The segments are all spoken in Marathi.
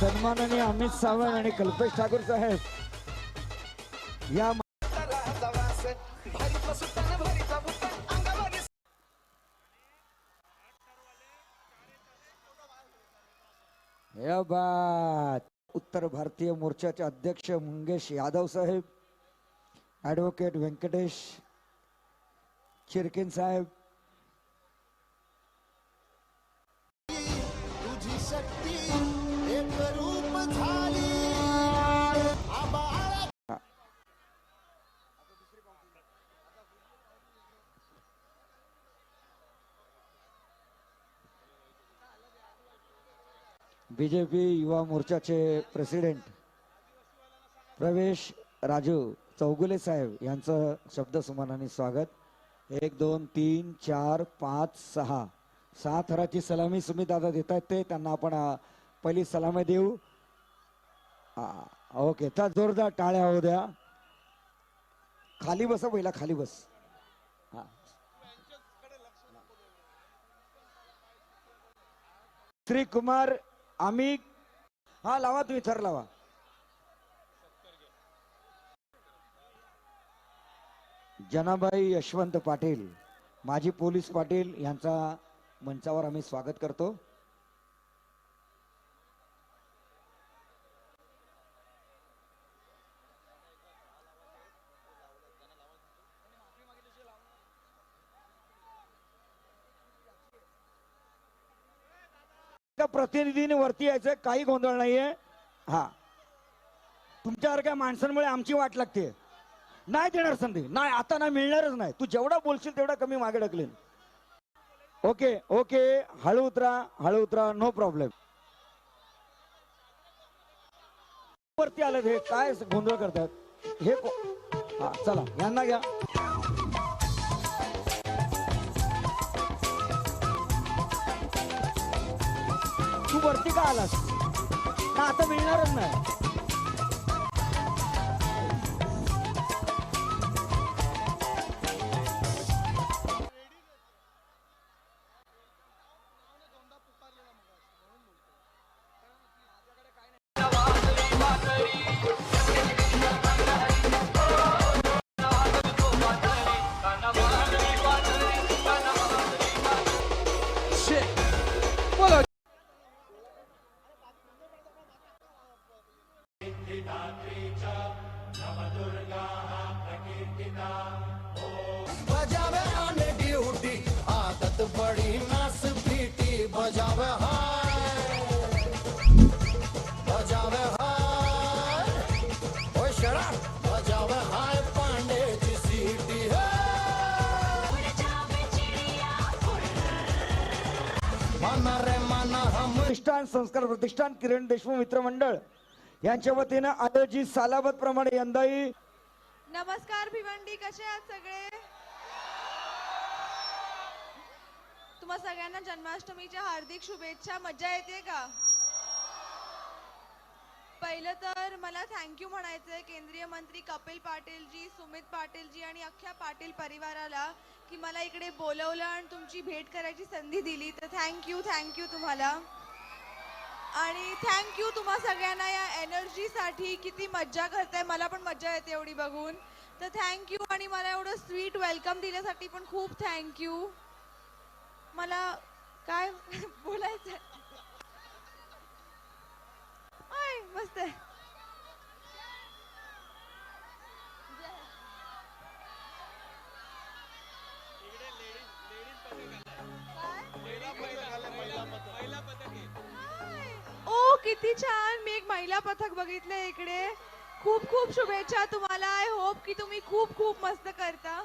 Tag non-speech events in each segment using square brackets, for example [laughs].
सन्माननीय अमित सावंत आणि कल्पेश ठाकूर साहेब. या या बात. उत्तर भारतीय मोर्चाचे अध्यक्ष मंगेश यादव साहेब ॲडव्होकेट व्यंकटेश चिरकिन साहेब बीजेपी युवा मोर्चाचे प्रेसिडेंट प्रवेश राजू चौगुले साहेब यांचं शब्दसुमानाने स्वागत. एक दोन तीन चार पाच सहा. सहा थराची सलामी सुमित दादा देत आहेत ते. त्यांना आपण पहिली सलामी देऊ. ओके. तर जोरदार टाळ्या होऊ द्या. खाली बसा पहिला खाली बस. हा. श्री कुमार आम्ही हा लावा तुम्ही थर लावा. जनाबाई यशवंत पाटील माजी पोलीस पाटील यांचा मंचावर आम्ही स्वागत करतो. प्रतिनिधीने वरती यायचं काही गोंधळ नाहीये. हा. तुमच्यासारख्या माणसांमुळे आमची वाट लागते. नाही देणार संधी. नाही आता नाही मिळणारच नाही. तू जेवढा बोलशील तेवढा कमी मागे ढकलेन. Okay okay. हळू उतरा हळू उतरा. नो प्रॉब्लेम वरती आलं हे. काय गोंधळ करतात? हे हा चला. यांना घ्या. वरती का आलास? का आता मिळणारच नाही? संस्कार प्रतिष्ठान किरण देशमुख मित्र मंडळ यांच्या वतीनं आयोजित सालाबत प्रमाणे यंदाही नमस्कार भिवंडी कसे आहात सगळे? तुम्हा सगळ्यांना जन्माष्टमीच्या हार्दिक शुभेच्छा. मजा येते का? पहिलं तर मला थँक्यू म्हणायचं आहे केंद्रीय मंत्री कपिल पाटीलजी सुमित पाटीलजी आणि अख्ख्या पाटील परिवाराला की मला इकडे बोलवलं आणि तुमची भेट करायची संधी दिली. तर थँक्यू थँक्यू तुम्हाला. आणि थँक्यू तुम्हा सगळ्यांना या एनर्जीसाठी किती मज्जा करताय. मला पण मज्जा येते एवढी बघून. तर थँक्यू आणि मला एवढं स्वीट वेलकम दिल्यासाठी पण खूप थँक्यू मला काय [laughs] बोलायचं? आय मस्त आहे. किती छान मी एक महिला पथक बघितलंय इकडे. खूप खूप शुभेच्छा तुम्हाला. आय होप की तुम्ही खूप खूप मस्त करता.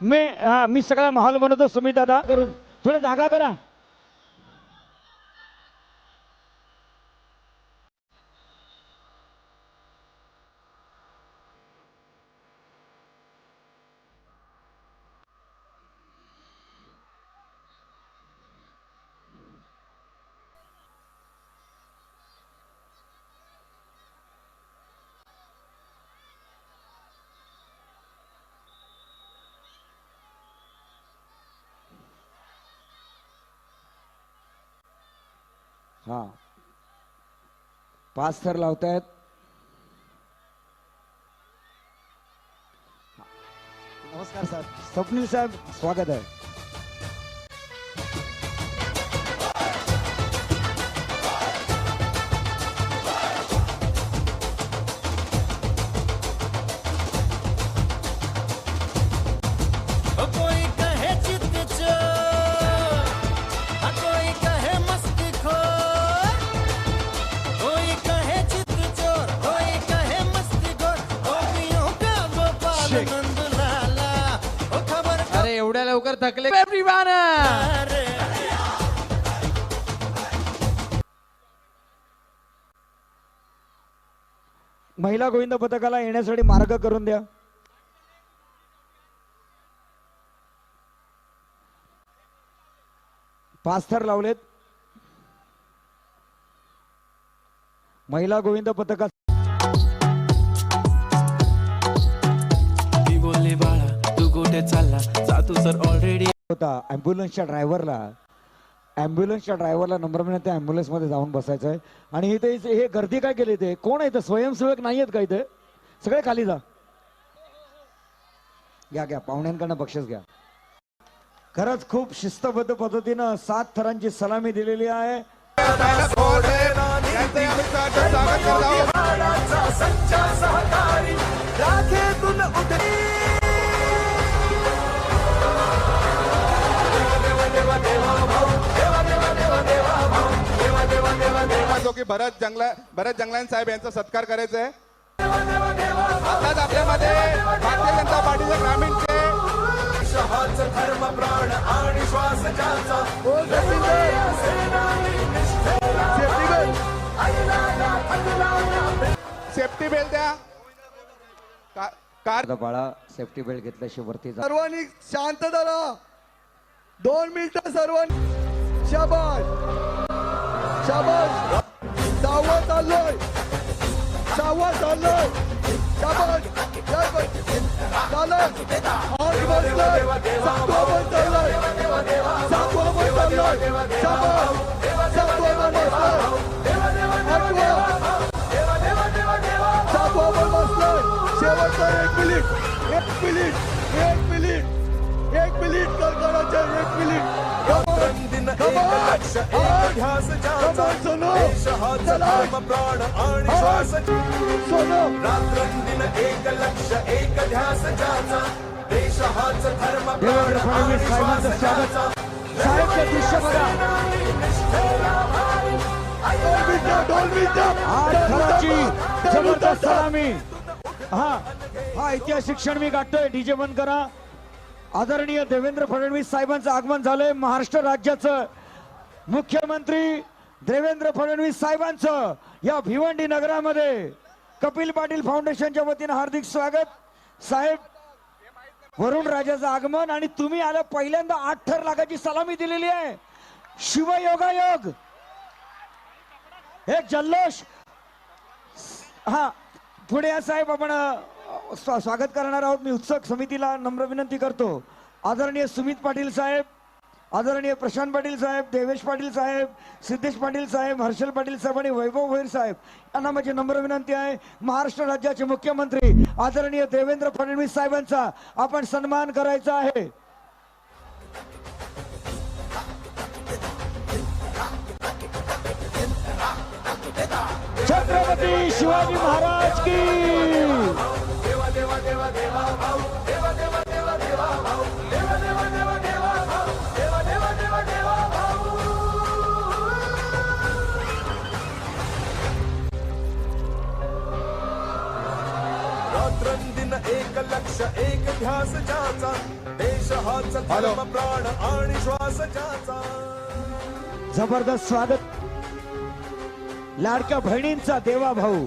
मी हा, मी सगळा माहोल बनवतो सुमित दादा। करून थोडं जागा करा हा. पाच थर लावतायत. नमस्कार साहेब. स्वप्नील साहेब स्वागत आहे. महिला गोविंद पथकाला येण्यासाठी मार्ग करून द्या. पाच थर लावलेत. महिला गोविंद पथकात ती बोलली बाळा तू कुठे चालला? जातू सर ऑलरेडी होता. ॲम्ब्युलन्सच्या ड्रायव्हरला ॲम्ब्युलन्सच्या ड्रायव्हरला नंबर मिळत त्या ॲम्ब्युलन्समध्ये जाऊन बसायचं आहे. आणि इथे हे गर्दी काय केली ते कोण आहे इथं? स्वयंसेवक नाही आहेत का इथे? सगळे खाली जा. घ्या घ्या. पाहुण्यांकडनं बक्षीस घ्या. खरंच खूप शिस्तबद्ध पद्धतीनं सात थरांची सलामी दिलेली आहे. जो की भरत जंगला भरत जंगलान साहेब यांचा सत्कार करायचा आहे. आताच आपल्यामध्ये भारतीय जनता पार्टीचे ग्रामीणचे धर्म प्राण आणि श्वास ज्याचा सेफ्टी बेल्ट द्या कार बाळा सेफ्टी बेल्ट घेतल्याशिवाय वरती जा. सर्वांनी शांत झाला दोन मिनिटं सर्वांनी. शाबास. शाबास. सहावा चाललोय सहावा चाललोय शाबास जय बा- चालत आठ बसलोय सातवा पण चाललोय सातवा पण चाललोय शाबास सातवा पण बसलोय आठवा सातवा पण बसलोय शेवटचा एक मिनिट एक मिनिट एक मिनिट एक मिनिट कर करायचं एक मिनिट दिन एक लक्ष एक ध्यास ज्याचा देश हाच धर्म प्राण आणि श्वास सोनो रात्रंदिन एक लक्ष एक ध्यास ज्याचा देश हाच धर्म प्राण आणि श्वास ज्याचा दृश्य बघा जबरदस्त सलामी हा हा ऐतिहासिक क्षण मी गाठतोय डीजे बंद करा आदरणीय देवेंद्र फडणवीस साहेबांचं आगमन झालंय. महाराष्ट्र राज्याचं मुख्यमंत्री देवेंद्र फडणवीस साहेबांचं या भिवंडी नगरामध्ये कपिल पाटील फाउंडेशनच्या वतीनं हार्दिक स्वागत. साहेब वरुण राजाचं आगमन आणि तुम्ही आल्या पहिल्यांदा आठ थर लाखाची सलामी दिलेली आहे. शिवयोगायोग. एक जल्लोष. हा पुढे या साहेब आपण स्वा- स्वागत करणार आहोत. मी उत्सुक समितीला नम्र विनंती करतो. आदरणीय सुमित पाटील साहेब आदरणीय प्रशांत पाटील साहेब देवेश पाटील साहेब सिद्धेश पाटील साहेब हर्षल पाटील साहेब आणि वैभव भोईर साहेब यांना माझी नम्र विनंती आहे. महाराष्ट्र राज्याचे मुख्यमंत्री आदरणीय देवेंद्र फडणवीस साहेबांचा आपण सन्मान करायचा आहे. छत्रपती शिवाजी महाराज की एक लक्ष एक ध्यास ज्याचा. देश हाच धर्म प्राण आणि श्वास ज्याचा. जबरदस्त स्वागत. लाडक्या बहिणींचा देवा भाऊ.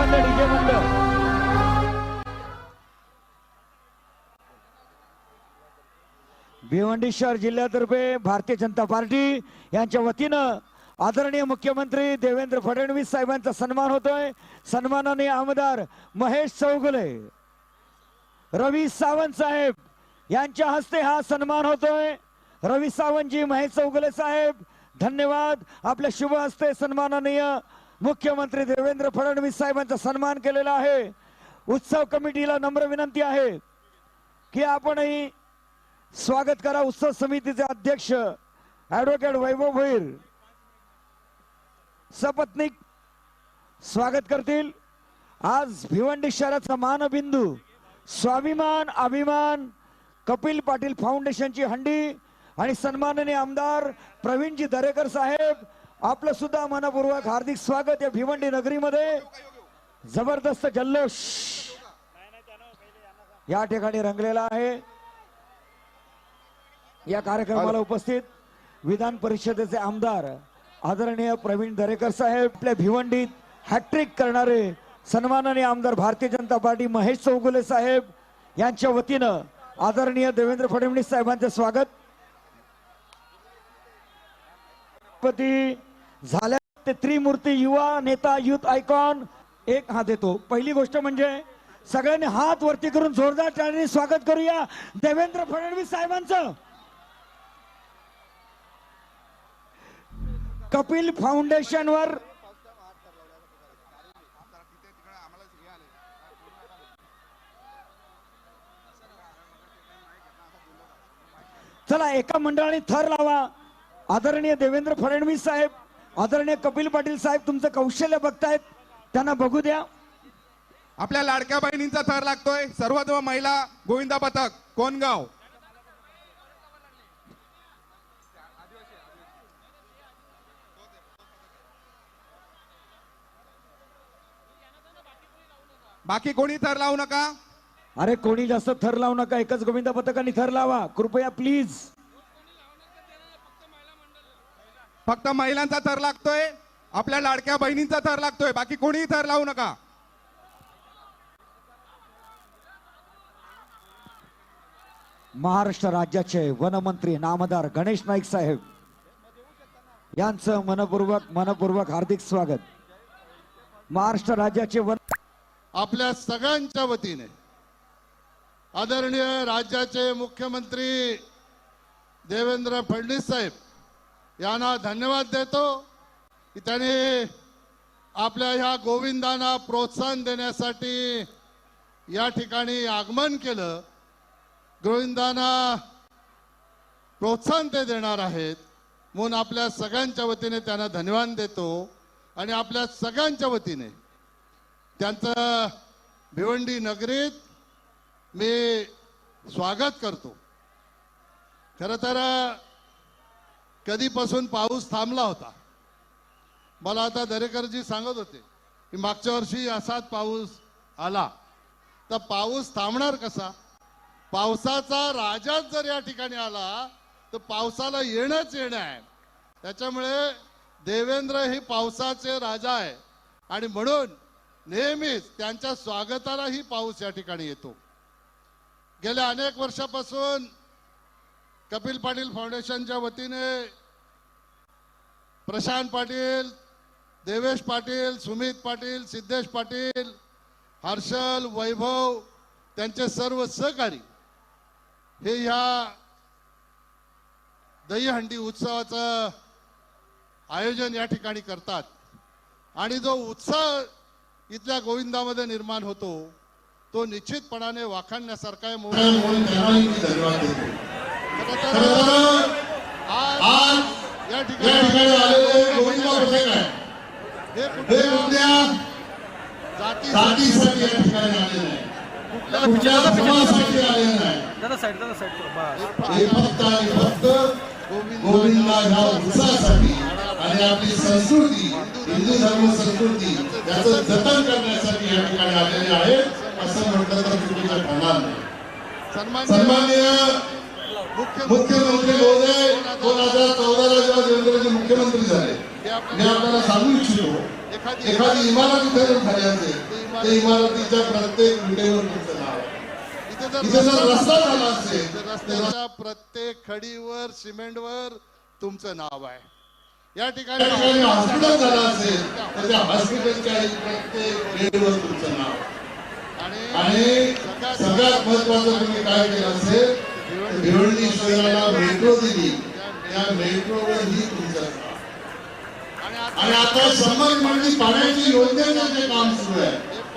बंद डीजे बंद भिवंडी शहर जिल्ह्यातर्फे भारतीय जनता पार्टी यांच्या वतीनं आदरणीय मुख्यमंत्री देवेंद्र फडणवीस साहेबांचा सन्मान होतोय. सन्मानाने आमदार महेश चौगुले. रवी सावंत साहेब यांच्या हस्ते हा सन्मान होतोय. रवी सावंतजी महेश चौगुले साहेब धन्यवाद. आपल्या शुभ हस्ते सन्माननीय मुख्यमंत्री देवेंद्र फडणवीस साहेबांचा सन्मान केलेला आहे. उत्सव कमिटीला नम्र विनंती आहे की आपणही स्वागत करा. उत्सव समितीचे अध्यक्ष ऍडव्होकेट वैभव भोईर सपत्निक स्वागत करतील. आज भिवंडी शहराचा मानबिंदू स्वाभिमान अभिमान कपिल पाटील फाउंडेशनची हंडी आणि सन्माननीय आमदार प्रवीणजी दरेकर साहेब आपलं सुद्धा मनपूर्वक हार्दिक स्वागत या भिवंडी नगरीमध्ये. जबरदस्त जल्लोष या ठिकाणी रंगलेला आहे. या कार्यक्रमाला उपस्थित विधान परिषदेचे आमदार आदरणीय प्रवीण दरेकर साहेब आपल्या भिवंडीत हॅट्रिक करणारे सन्माननीय आमदार भारतीय जनता पार्टी महेश चौगुले साहेब यांच्या वतीनं आदरणीय देवेंद्र फडणवीस साहेबांचे स्वागत. पती झाल्या ते त्रिमूर्ती युवा नेता युथ आयकॉन एक हा देतो. पहिली गोष्ट म्हणजे सगळ्यांनी हात वरती करून जोरदार टाळ्यांनी स्वागत करूया देवेंद्र फडणवीस साहेबांचं. कपिल फाउंडेशन वर चला एका मंडळाने थर लावा. आदरणीय देवेंद्र फडणवीस साहेब. आदरणीय कपिल पाटील साहेब तुमचं कौशल्य बघतायत त्यांना बघू द्या. आपल्या लाडक्या बहिणींचा थर लागतोय. सर्वधर्म महिला गोविंदा पथक कोणगाव बाकी कोणी थर लावू नका? अरे कोणी जास्त थर लावू नका एकच गोविंदा पथकाने थर लावा. कृपया प्लीज फक्त महिलांचा थर लागतोय आपल्या लाडक्या बहिणींचा थर लागतोय बाकी कोणीही थर लावू नका. महाराष्ट्र राज्याचे वनमंत्री नामदार गणेश नाईक साहेब यांचं मनपूर्वक मनपूर्वक हार्दिक स्वागत. महाराष्ट्र राज्याचे वन आपल्या सगळ्यांच्या वतीने आदरणीय राज्याचे मुख्यमंत्री देवेंद्र फडणवीस साहेब यांना धन्यवाद देतो. की त्यांनी आपल्या ह्या गोविंदांना प्रोत्साहन देण्यासाठी या ठिकाणी आगमन केलं. गोविंदांना प्रोत्साहन ते देणार आहेत. म्हणून आपल्या सगळ्यांच्या वतीने त्यांना धन्यवाद देतो. आणि आपल्या सगळ्यांच्या वतीने त्यांचं भिवंडी नगरीत मी स्वागत करतो. खरं तर कधीपासून पाऊस थांबला होता? मला आता दरेकरजी सांगत होते की मागच्या वर्षी असाच पाऊस आला. तर पाऊस थांबणार कसा? पावसाचा राजाच जर या ठिकाणी आला तर पावसाला येणंच येणं आहे. त्याच्यामुळे देवेंद्र हे पावसाचे राजा आहे. आणि म्हणून नेहमीच त्यांच्या स्वागतालाही पाऊस या ठिकाणी येतो. गेल्या अनेक वर्षापासून कपिल पाटील फाउंडेशनच्या वतीने प्रशांत पाटील देवेश पाटील सुमित पाटील सिद्धेश पाटील हर्षल वैभव त्यांचे सर्व सहकारी हे ह्या दहीहंडी उत्सवाचं आयोजन या ठिकाणी करतात. आणि जो उत्साह इथल्या गोविंदामध्ये निर्माण होतो तो निश्चितपणाने वाखाणण्यासारखा आहे म्हणून धन्यवाद देतो. आज या ठिकाणी आलेले गोविंदा आहे हे कुठे जातीसाठी या ठिकाणी आलेले आहे कुठल्या समाजासाठी आलेले नाही हे फक्त आणि फक्त गोविंदा ह्या उत्सवासाठी आणि आपली संस्कृती हिंदू धर्म संस्कृती याचं जतन करण्यासाठी या ठिकाणी आलेले आहेत असं म्हटलं तर चुकीचं ठरणार नाही सन्मान्य मुख्यमंत्री महोदय दोन हजार चौदाला जेव्हा देवेंद्रजी मुख्यमंत्री झाले मी आपल्याला सांगू इच्छितो एखादी इमारत इथे जर झाली असेल त्या इमारतीच्या प्रत्येक विटेवर तुमचं नाव इथे जर रस्ता झाला असेल तर रस्त्याच्या प्रत्येक खडीवर सिमेंटवर तुमचं नाव आहे. या ठिकाणी हॉस्पिटल झालं असेल तर त्या हॉस्पिटलच्या प्रत्येक बेडवर तुमचं नाव आणि आणि सगळ्यात महत्वाचं तुम्ही काय केलं असेल तर संघाला मेट्रो दिली त्या मेट्रोवर ही तुमचं आणि आता शंभर म्हणजे पाण्याची योजनेचं जे काम सुरू आहे.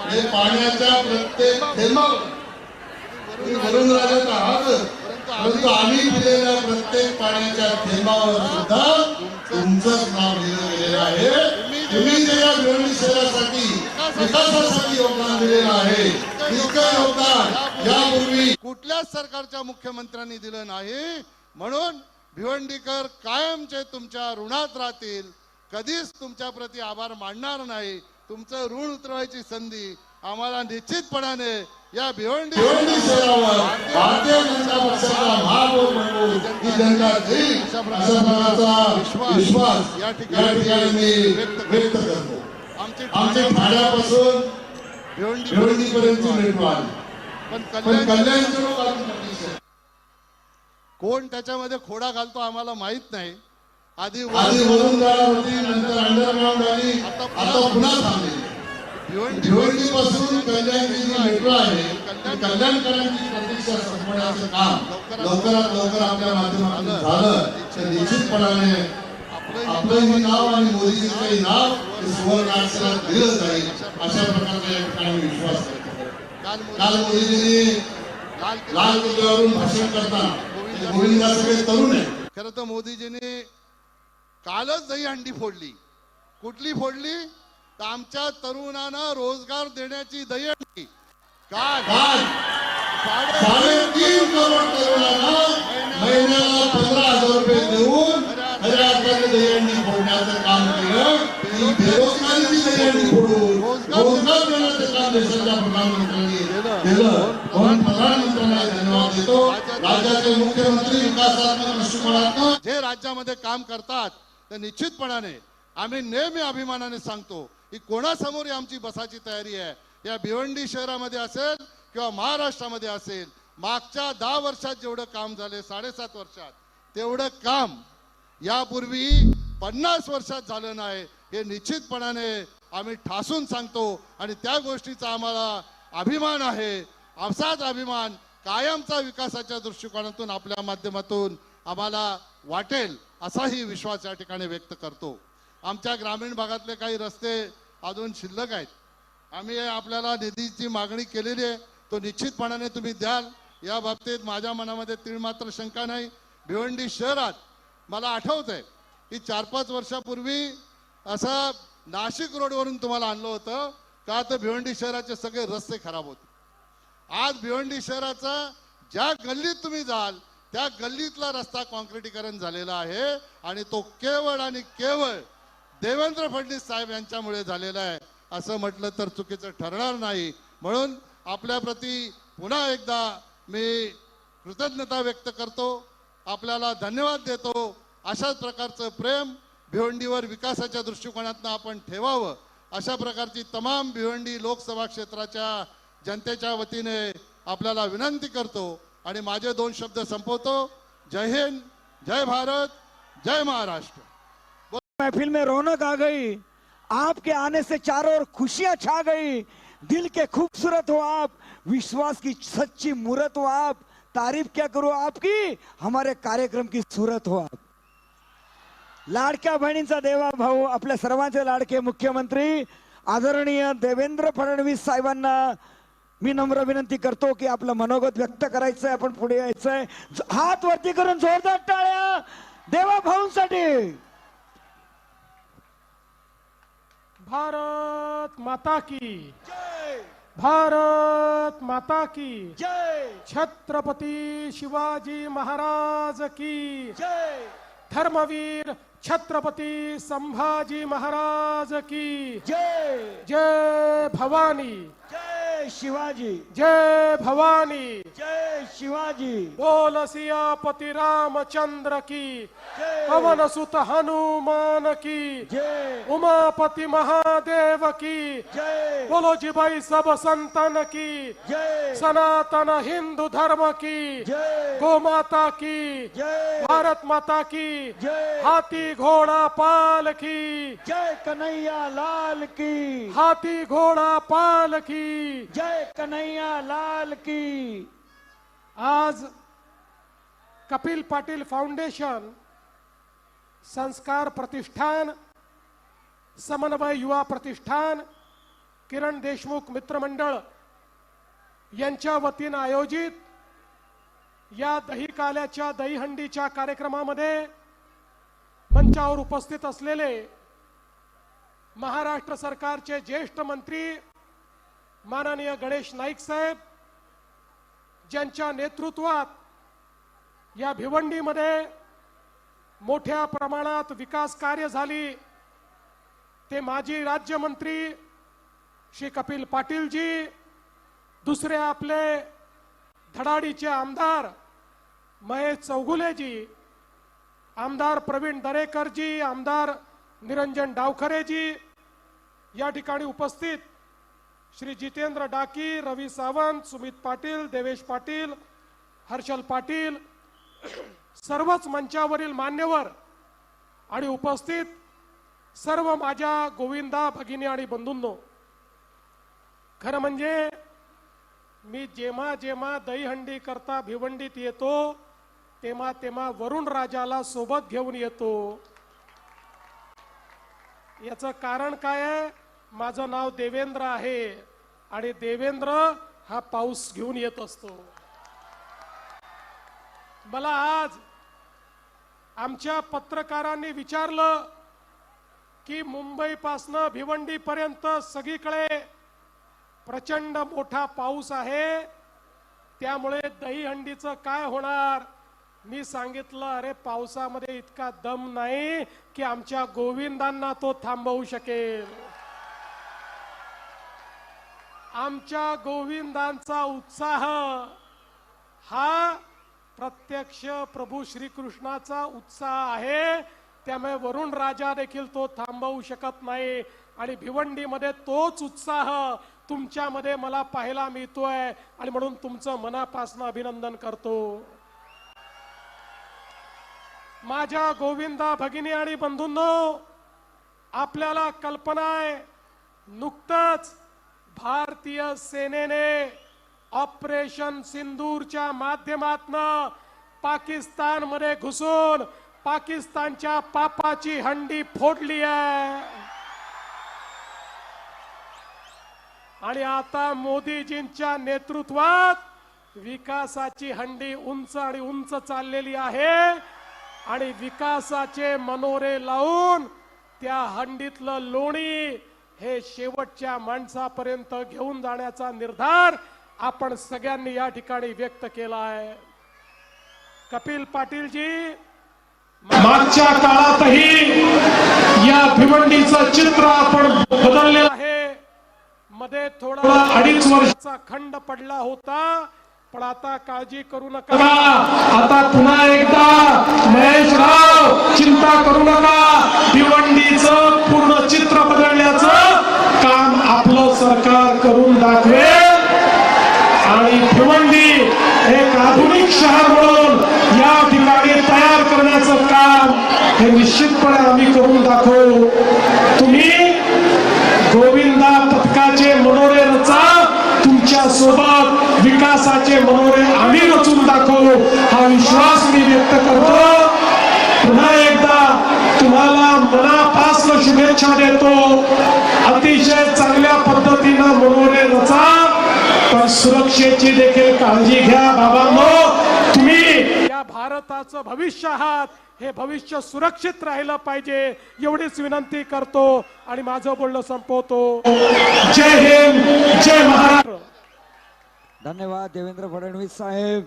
हे पाण्याच्या प्रत्येक थेंबावर. तुम्ही वरुण राजात आहात परंतु आम्ही दिलेल्या प्रत्येक पाण्याच्या थेंबावर सुद्धा तुमचंच नाव लिहिलं गेलेलं आहे. तुम्ही जे या भिवंडी शहरासाठी विकासासाठी योगदान दिलेलं आहे. यापूर्वी कुठल्याच सरकारच्या मुख्यमंत्र्यांनी दिलं नाही. म्हणून भिवंडीकर कायमचे तुमच्या ऋणात राहतील. कधीच तुमच्या प्रती आभार मानणार नाही. तुमचं ऋण उतरवायची संधी आम्हाला निश्चितपणाने या भिवंडी भारतीय जनता पक्षाचा महापौर म्हणून ही जनता देईल अशा प्रकारचा विश्वास या ठिकाणी मी व्यक्त करतो. आमच्या ठाण्यापासून भिवंडी पर्यंतची मेट्रो आली पण कल्याणचे लोक अजून बाकीचे आहेत. कोण त्याच्यामध्ये खोडा घालतो आम्हाला माहीत नाही. आधी आधी वरून जाणार होती नंतर अंडरग्राऊंड आली आता पुन्हा थांबली. भिवंडी पासून कल्याणची जी मेट्रो आहे. कल्याणकरांची प्रतीक्षा संपवण्याचं काम लवकरात लवकर आपल्या माध्यमातून झालं. तर निश्चितपणाने आपलंही नाव आणि मोदीजींचंही नाव हे सुवर्ण अक्षरात दिलं जाईल अशा प्रकारचा या ठिकाणी विश्वास काल मोदीजींनी लाल किल्ल्यावरून भाषण करताना गोविंदा सगळे तरुण आहे खरं तर मोदीजींनी कालच दही अंडी फोडली. कुठली फोडली? तर आमच्या तरुणांना रोजगार देण्याची दही अंडी काल साडेतीन करोड तरुणांना महिन्याला पंधरा हजार रुपये देऊन खऱ्या दहीहंडी फोडण्याचं काम केलं. बेरोजगारीची दहीहंडी फोडून रोजगार देण्याचं काम देशाच्या प्रधानमंत्र्यांनी केलं. म्हणून प्रधानमंत्र्यांना धन्यवाद देतो. राज्याचे मुख्यमंत्री विकासात्मक दृष्टिकोनातून जे राज्यामध्ये काम करतात तर निश्चितपणाने आम्ही नेहमी अभिमानाने सांगतो की कोणासमोर आमची बसाची तयारी आहे? या भिवंडी शहरामध्ये असेल किंवा महाराष्ट्रामध्ये असेल मागच्या दहा वर्षात जेवढं काम झाले साडेसात वर्षात तेवढं काम यापूर्वी पन्नास वर्षात झालं नाही हे निश्चितपणाने आम्ही ठासून सांगतो आणि त्या गोष्टीचा आम्हाला अभिमान आहे. असाच अभिमान कायमचा विकासाच्या दृष्टिकोनातून आपल्या माध्यमातून आम्हाला वाटेल असाही विश्वास या ठिकाणी व्यक्त करतो. आमच्या ग्रामीण भागातले काही रस्ते अजून शिल्लक आहेत. आम्ही आपल्याला निधीची मागणी केलेली आहे तो निश्चितपणाने तुम्ही द्याल. या बाबतीत माझ्या मनामध्ये तीळ मात्र शंका नाही. भिवंडी शहरात मला आठवत आहे की चार पाच वर्षापूर्वी असं नाशिक रोडवरून तुम्हाला आणलं होतं. का तर भिवंडी शहराचे सगळे रस्ते खराब होते. आज भिवंडी शहराचा ज्या गल्लीत तुम्ही जाल त्या गल्लीतला रस्ता कॉन्क्रिटीकरण झालेला आहे आणि तो केवळ आणि केवळ देवेंद्र फडणवीस साहेब यांच्यामुळे झालेला आहे. असं म्हटलं तर चुकीचं ठरणार नाही. म्हणून आपल्याप्रती पुन्हा एकदा मी कृतज्ञता व्यक्त करतो. आपल्याला धन्यवाद देतो. अशाच प्रकारचं प्रेम भिवंडीवर विकासाच्या दृष्टिकोनातनं आपण ठेवावं. अशा प्रकारची तमाम भिवंडी लोकसभा क्षेत्राच्या जनतेच्या वतीने आपल्याला विनंती करतो आणि माझे दोन शब्द संपवतो. जय हिंद जय भारत जय महाराष्ट्र. महफिल में रौनक आ गई। आपके आने से चारों ओर खुशियां छा गई। दिल के खूबसूरत हो आप। विश्वास की सच्ची मूरत हो आप। तारीफ क्या करो आपकी? हमारे कार्यक्रम की सूरत हो आप। लाडक्या बहिणींचा देवा भाऊ आपल्या सर्वांचे लाडके मुख्यमंत्री आदरणीय देवेंद्र फडणवीस साहेबांना मी नम्र विनंती करतो की आपलं मनोगत व्यक्त करायचंय आपण पुढे यायचंय. हात वरती करून जोरदार टाळ्या. देवा भाऊंसाठी. भारत माता की. भारत माता की. जय. छत्रपती शिवाजी महाराज की. जय. धर्मवीर छत्रपती संभाजी महाराज की जय। जय भवानी। जय। जय शिवाजी। जय भवानी। जय शिवाजी। बोल सियापति रामचंद्र की जय। पवन सुत हनुमान की जय। उमापति महादेव की जय। बोलो जी भाई सब संतन की जय। सनातन हिंदू धर्म की जय। गो माता की जय। भारत माता की जय। हाथी घोड़ा पाल की जय कन्हैया लाल की। हाथी घोड़ा पाल की जय कन्हैया लाल की। आज कपिल पाटील फाउंडेशन संस्कार प्रतिष्ठान समन्वय युवा प्रतिष्ठान किरण देशमुख मित्रमंडळ यांच्या वतीनं आयोजित या दही काल्याच्या दहीहंडीच्या कार्यक्रमामध्ये मंचावर उपस्थित असलेले महाराष्ट्र सरकारचे ज्येष्ठ मंत्री माननीय गणेश नाईक साहेब ज्यांच्या नेतृत्वात या भिवंडीमध्ये मोठ्या प्रमाणात विकास कार्य झाली ते माजी राज्यमंत्री श्री कपिल पाटीलजी दुसरे आपले धडाडीचे आमदार महेश चौगुलेजी आमदार प्रवीण दरेकरजी आमदार निरंजन डावखरेजी या ठिकाणी उपस्थित श्री जितेंद्र डाकी रवी सावंत सुमित पाटील देवेश पाटील हर्षल पाटील सर्वच मंचावरील मान्यवर आणि उपस्थित सर्व माझ्या गोविंदा भगिनी आणि बंधूंनो खरं म्हणजे मी जेव्हा जेव्हा दहीहंडी करता भिवंडीत येतो तेव्हा तेव्हा वरुण राजाला सोबत घेऊन येतो. याचं कारण काय आहे? माझं नाव देवेंद्र आहे आणि देवेंद्र हा पाऊस घेऊन येत असतो. मला आज आमच्या पत्रकारांनी विचारलं की मुंबईपासनं भिवंडीपर्यंत सगळीकडे प्रचंड मोठा पाऊस आहे. त्यामुळे दहीहंडीचं काय होणार? मी सांगितलं अरे पावसामध्ये इतका दम नाही की आमच्या गोविंदांना तो थांबवू शकेल. आमच्या गोविंदांचा उत्साह हा प्रत्यक्ष प्रभू श्रीकृष्णाचा उत्साह आहे. त्यामुळे वरुण राजा देखील तो थांबवू शकत नाही आणि भिवंडीमध्ये तोच उत्साह तुमच्यामध्ये मला पाहायला मिळतोय आणि म्हणून तुमचं मनापासून अभिनंदन करतो. माझ्या गोविंदा भगिनी आणि बंधूंनो आपल्याला कल्पना आहे नुकतंच भारतीय सेनेने ऑपरेशन सिंदूरच्या माध्यमातनं पाकिस्तानमध्ये घुसून पाकिस्तानच्या पापाची हंडी फोडली आहे. आणि आता मोदीजींच्या नेतृत्वात विकासाची हंडी उंच आणि उंच चाललेली आहे. आणि विकासाचे मनोरे लावून त्या हंडीतलं लोणी हे शेवटच्या माणसापर्यंत घेऊन जाण्याचा निर्धार आपण सगळ्यांनी या ठिकाणी व्यक्त केला आहे. कपिल पाटीलजी मागच्या काळातही या भिवंडीचं चित्र आपण बदललेलं आहे. मध्ये थोडा अडीच वर्षाचा खंड पडला होता पण आता काळजी करू नका. आता पुन्हा एकदा महेश राव चिंता करू नका. भिवंडीचं पूर्ण चित्र बदलण्याचं काम आपलं सरकार करून दाखवेल. आणि भिवंडी एक आधुनिक शहर म्हणून या ठिकाणी तयार करण्याचं काम हे निश्चितपणे आम्ही करून दाखवू. तुम्ही गोविंदा पथकाचे मनोरे रचा तुमच्यासोबत विकासाचे मनोरे आम्ही रचून दाखवू. हा विश्वास मी व्यक्त करतो. पुन्हा एकदा तुम्हाला मना शुभेच्छा देतो. अतिशय चांगल्या पद्धतीनं मनोरे नचा पण सुरक्षेची देखील काळजी घ्या बाबांनो. तुम्ही या भारताचं भविष्य आहात. हे भविष्य सुरक्षित राहिलं पाहिजे. एवढीच विनंती करतो आणि माझं बोलणं संपवतो. जय हिंद जय महाराष्ट्र. धन्यवाद देवेंद्र फडणवीस साहेब.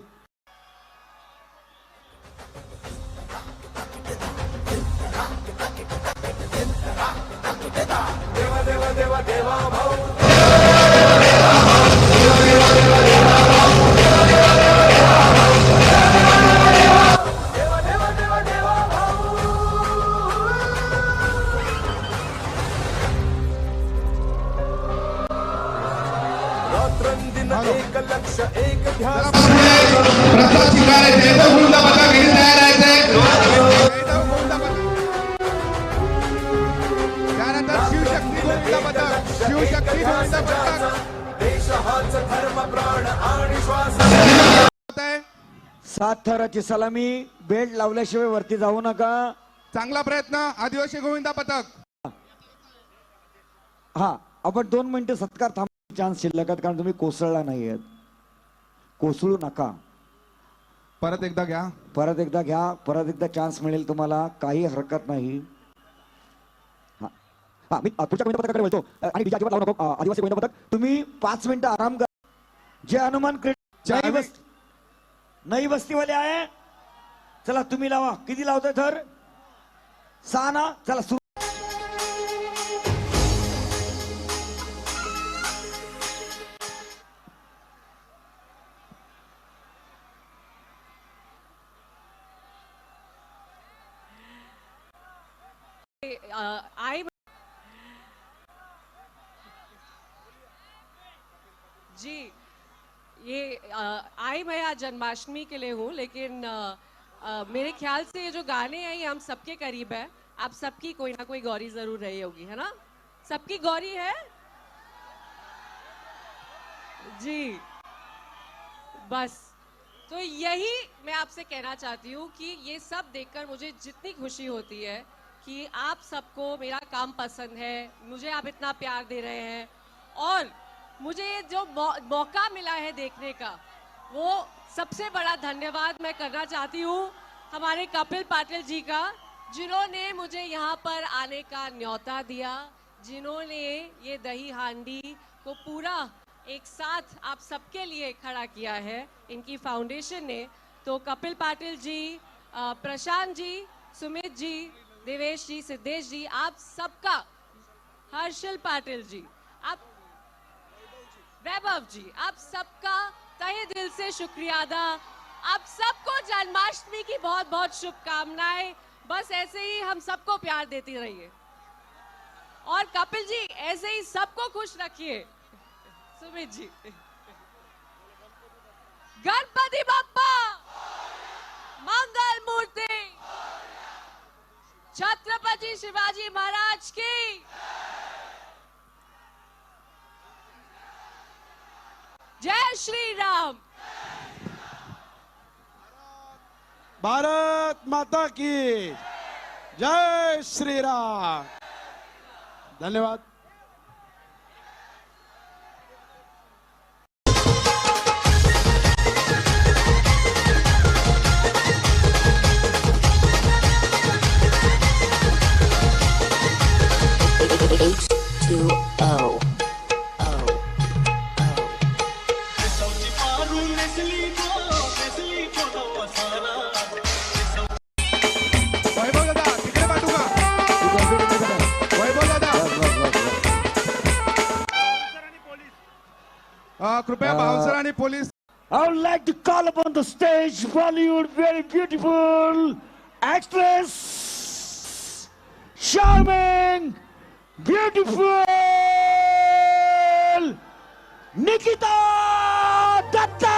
ध्यास प्रसाद शिंगारे जयदेव गोविंदा पथक घरी तयार राहायचंय सात थराची सलामी बेल्ट लावल्याशिवाय वरती जाऊ नका. चांगला प्रयत्न आदिवासी गोविंदा पथक. हा आपण दोन मिनिटं सत्कार थांब चान्स शिल्लक आहेत कारण तुम्ही कोसळला नाहीयेत. कोसळू नका. परत एकदा घ्या. परत एकदा घ्या परत एकदा चान्स मिळेल तुम्हाला. काही हरकत नाही. हा, मी पुढच्या गोविंद पथकाकडे बोलतो आणि बीजा अजिबात लावू नको आदिवासी गोविंद पथक. तुम्ही पाच मिनिटं आराम करा. जे हनुमान क्रीड नई वस्ती नई वस्तीवाले आहे. चला तुम्ही लावा. किती लावताय तर सहा ना चला सुरू uh, I ये आई मैं आज जन्माष्टमी के लिए हूँ लेकिन uh, uh, मेरे ख्याल से ये जो गाने हैं ये हम सबके करीब है। आप सबकी कोई ना कोई गौरी ज़रूर रही होगी है ना? सबकी गौरी है? जी। बस। तो यही मैं आपसे कहना चाहती हूँ कि ये सब देखकर मुझे जितनी खुशी होती है कि आप सबको मेरा काम पसंद है मुझे आप इतना प्यार दे रहे हैं। और मुझे ये जो मौका मिला है देखने का, वो सबसे बड़ा धन्यवाद मैं करना चाहती हूँ हमारे कपिल पाटिल जी का, जिन्होंने मुझे यहाँ पर आने का न्योता दिया, जिन्होंने ये दही हांडी को पूरा एक साथ आप सबके लिए खड़ा किया है, इनकी फाउंडेशन ने। तो कपिल पाटिल जी प्रशांत जी, सुमित जी, देवेश जी, सिद्धेश जी, आप सबका, हर्षल पाटिल जी। वैभव जी, आप सबका तहे दिल से शुक्रिया अदा। आप सबको जन्माष्टमी की बहुत बहुत शुभकामनाएँ। बस ऐसे ही हम सबको प्यार देती रहिए। और कपिल जी, ऐसे ही सबको खुश रखिए। सुमित जी। गणपति बापा मंगल मूर्ति! छत्रपति शिवाजी महाराज की! जय श्री राम भारत माता की जय श्री राम धन्यवाद H2O. कृपया बाउन्सर आणि police I would like to call upon the stage Bollywood very beautiful actress, charming, beautiful Nikita Datta.